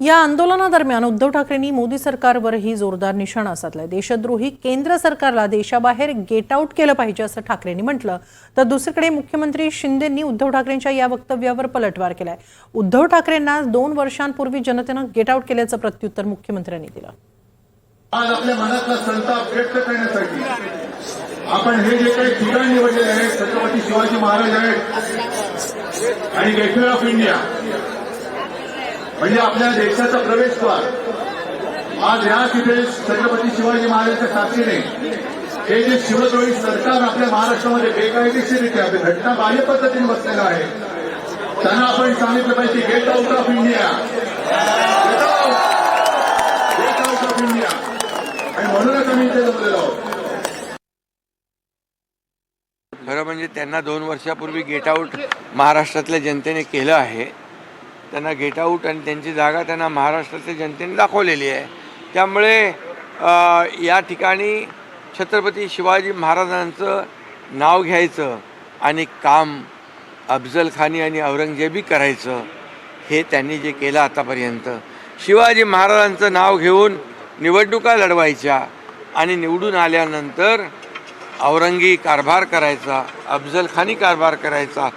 या आंदोलनादरम्यान उद्धव ठाकरेंनी मोदी सरकारवरही जोरदार निशाणा साधलाय. देशद्रोही केंद्र सरकारला देशाबाहेर गेट आऊट केलं पाहिजे असं ठाकरेंनी म्हटलं. तर दुसरीकडे मुख्यमंत्री शिंदेंनी उद्धव ठाकरेंच्या या वक्तव्यावर पलटवार केलाय. उद्धव ठाकरेंना दोन वर्षांपूर्वी जनतेनं गेट आऊट केल्याचं प्रत्युत्तर मुख्यमंत्र्यांनी दिलं. आज आपल्या मनातला संताप व्यक्त करण्यासाठी आपण हे जे काही ठिकाण निवडलेले आहेत छत्रपती शिवाजी महाराज आहेत आणि गेटवे ऑफ इंडिया म्हणजे आपल्या देशाचा प्रवेशद्वार आज या तिथे छत्रपती शिवाजी महाराजांच्या साक्षीने हे जे शिवद्रोही सरकार आपल्या महाराष्ट्रामध्ये बेकायदेशीरित्या घटना बाह्य पद्धतीने बसलेलं आहे त्यांना आपण सांगितलं पाहिजे get out of India get out of India आणि म्हणूनच आम्ही इथे जमलेलो आहोत. खरं म्हणजे त्यांना दोन वर्षापूर्वी गेट आऊट महाराष्ट्रातल्या जनतेने केलं आहे. त्यांना गेट आऊट आणि त्यांची जागा त्यांना महाराष्ट्राच्या जनतेने दाखवलेली आहे. त्यामुळे या ठिकाणी छत्रपती शिवाजी महाराजांचं नाव घ्यायचं आणि काम अफजलखानी आणि औरंगजेबी करायचं हे त्यांनी जे केलं आतापर्यंत. शिवाजी महाराजांचं नाव घेऊन निवडणुका लढवायच्या आणि निवडून आल्यानंतर औरंगी कारभार करायचा अफजलखानी कारभार करायचा.